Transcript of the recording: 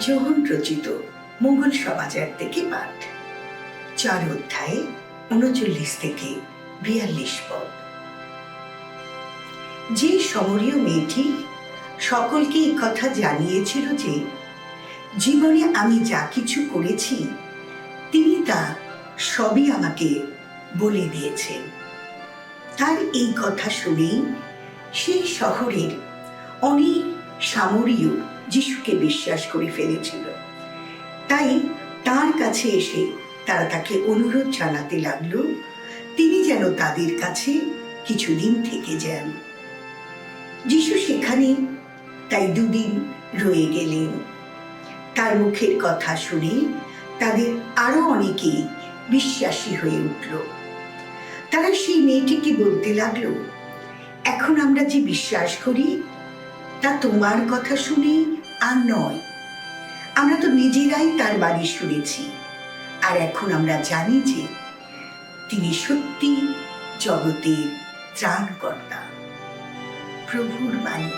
যোহন রচিত মঙ্গল সমাচার থেকে পাঠ। চার অধ্যায় উনচল্লিশ থেকে বিয়াল্লিশ পদ। যে সমরীয় মেয়েটি সকলকে কথা জানিয়েছিল যে, জীবনে আমি যা কিছু করেছি, তিনি তা সবই আমাকে বলে দিয়েছেন। তার এই কথা শুনেই সেই শহরের অনেক সামরীয় যিশুকে বিশ্বাস করে ফেলেছিল। তাই তার কাছে এসে তারা তাকে অনুরোধ জানাতে লাগল, তিনি যেন তাদের কাছে কিছুদিন থেকে যান। যিশু সেখানে তাই দুদিন রয়ে গেলেন। তার মুখের কথা শুনে তাদের আরও অনেকেই বিশ্বাসী হয়ে উঠল। তারা সেই মেয়েটিকে বলতে লাগল, এখন আমরা যে বিশ্বাস করি তা তোমার কথা শুনে আর নয়। আমরা তো নিজেরাই তার বাড়ি শুনেছি। আর এখন আমরা জানি যে তিনি সত্যি জগতের ত্রাণকর্তা। প্রভুর বাণী।